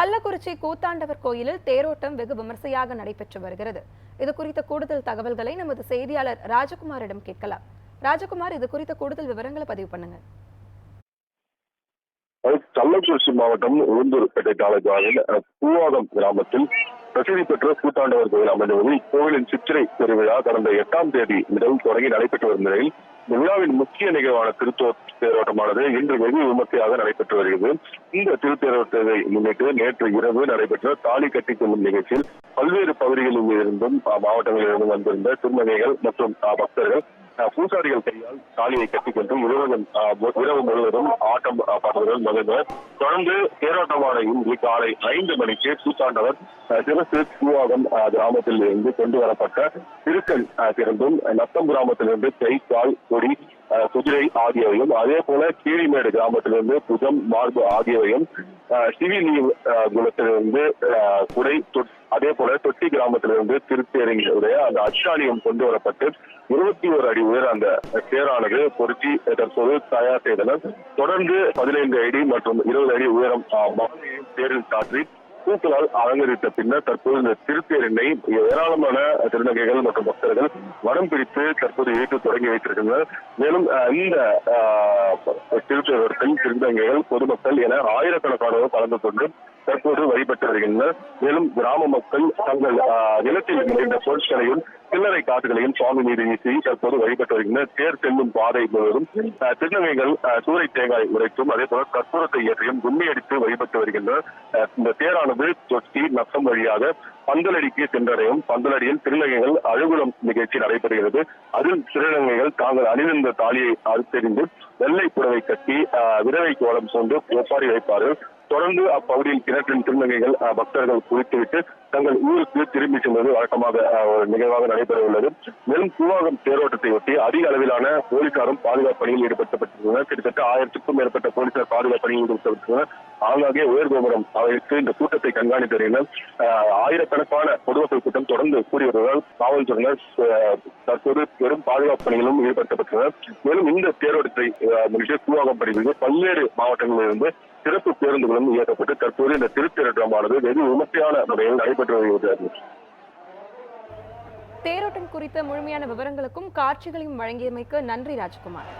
கள்ளக்குறிச்சி கூத்தாண்டவர் கோயிலில் தேரோட்டம் வெகு விமர்சையாக நடைபெற்று வருகிறது. இது குறித்த கூடுதல் தகவல்களை நமது செய்தியாளர் ராஜகுமாரிடம் கேட்கலாம். ராஜகுமார் இது குறித்த கூடுதல் விவரங்களை பதிவு பண்ணுங்க கள்ளக்குறிச்சி மாவட்டம் உளுந்தூர்பேட்டை தாலுகாவில் பூவாதம் கிராமத்தில் பிரசித்தி பெற்ற கூத்தாண்டவர் கோயில் அமைந்துள்ளது. இக்கோவிலின் சித்திரை திருவிழா கடந்த எட்டாம் தேதி முதல் தொடங்கி நடைபெற்று வரும் நிலையில் இந்த விழாவின் முக்கிய நிகழ்வான திருத்தோ தேரோட்டமானது இன்று வெகு விமர்சையாக நடைபெற்று வருகிறது. இந்த திருத்தேரோட்டத்தை முன்னிட்டு நேற்று இரவு நடைபெற்ற தாலி கட்டி கொள்ளும் நிகழ்ச்சியில் பல்வேறு பகுதிகளில் இருந்தும் அஹ், வந்திருந்த திருமணிகள் மற்றும் பக்தர்கள் பூசாரிகள் கையால் தாலியை கட்டிக்கொண்டு இரவு இரவு முழுவதும் ஆட்டம் அஹ், பார்த்தவர்கள் மகிழ்ந்தனர் தொடர்ந்து தேரோட்டமான இன்று காலை ஐந்து மணிக்கு கூத்தாண்டவர் அஹ், சிறப்பு பூவாகம் கிராமத்தில் இருந்து கொண்டு வரப்பட்ட திருக்கல் திறந்தும் நத்தம் கிராமத்திலிருந்து கை கால் கொடி குதிரை ஆகியவையும் அதே போல கீழிமேடு கிராமத்திலிருந்து புதம் மார்பு ஆகியவையும் சிவிலி குலத்திலிருந்து குடை தொட்- அதே போல தொட்டி கிராமத்திலிருந்து திருத்தேரங்கியுடைய அந்த அச்சாணியம் கொண்டு வரப்பட்டு இருபத்தி ஒரு அடி உயர அந்த தேரானது பொருத்தி தற்போது தயார் செய்தனர். தொடர்ந்து பதினைந்து அடி மற்றும் இருபது அடி உயரம் தேரில் சாற்றி பூக்களால் அலங்கரித்த பின்னர் தற்போது இந்த திருத்தேரினை ஏராளமான திருநங்கைகள் மற்றும் பக்தர்கள் வடம் பிடித்து தற்போது இயக்க தொடங்கி வைத்திருக்கின்றனர். மேலும் அஹ், இந்த அஹ், திருநங்கைகள் பொதுமக்கள் என ஆயிரக்கணக்கானோர் கலந்து கொண்டு தற்போது வழிபட்டு வருகின்றனர். மேலும் கிராம மக்கள் தங்கள் நிலத்தில் விளைந்த பொருட்களையும் சில்லறை காசுகளையும் சுவாமி மீது வீசி தற்போது வழிபட்டு வருகின்றனர். தேர் செல்லும் பாதை முழுவதும் திருநங்கைகள் சூரை சூறை தேங்காய் உடைத்தும் அதே போல கற்பூரத்தை ஏற்றியும் கும்மி அடித்து வழிபட்டு வருகின்றனர். அஹ், இந்த தேரானது தொட்டி நத்தம் வழியாக பந்தலடிக்கு சென்றடையும். பந்தலடியில் திருநங்கைகள் அழுகுளம் நிகழ்ச்சி நடைபெறுகிறது. அதில் திருநங்கைகள் தாங்கள் அணிந்திருந்த தாலியை அறுத்தெறிந்து வெள்ளை புடவை கட்டி அஹ், விரவை கோலம் கொண்டு ஒப்பாரி வைப்பார்கள். தொடர்ந்து அப்பகுதியில் கிணற்றின் திருநங்கைகள் பக்தர்கள் குளித்துவிட்டு தங்கள் ஊருக்கு திரும்பி செல்வது வழக்கமாக அஹ், ஒரு நிகழ்வாக நடைபெற உள்ளது மேலும் கூவாகம் தேரோட்டத்தை ஒட்டி அதிக அளவிலான போலீசாரும் பாதுகாப்பு பணியில் ஈடுபடுத்தப்பட்டிருந்தனர். கிட்டத்தட்ட ஆயிரத்துக்கும் மேற்பட்ட போலீசார் பாதுகாப்பு பணியில் ஈடுபடுத்தப்பட்டிருந்தனர். ஆங்காங்கே உயர் கோபுரம் அமைத்து இந்த கூட்டத்தை கண்காணித்து வருகின்றனர் அஹ், ஆயிரக்கணக்கான பொதுமக்கள் கூட்டம் தொடர்ந்து கூடி வருவதால் காவல்துறையினர் அஹ், தற்போது பெரும் பாதுகாப்பு பணிகளும் ஈடுபடுத்தப்பட்டனர் மேலும் இந்த தேரோட்டத்தை அஹ், முன்னிட்டு பல்வேறு மாவட்டங்களிலிருந்து சிறப்பு பேருந்துகளும் இயக்கப்பட்டு தற்போது இந்த திருத்தேரோட்டமானது வெகு விமர்சையான முறையில் நடைபெற்று வருகிறது. தேரோட்டம் குறித்த முழுமையான விவரங்களுக்கும் காட்சிகளையும் வழங்கியமைக்கு நன்றி ராஜ்குமார்.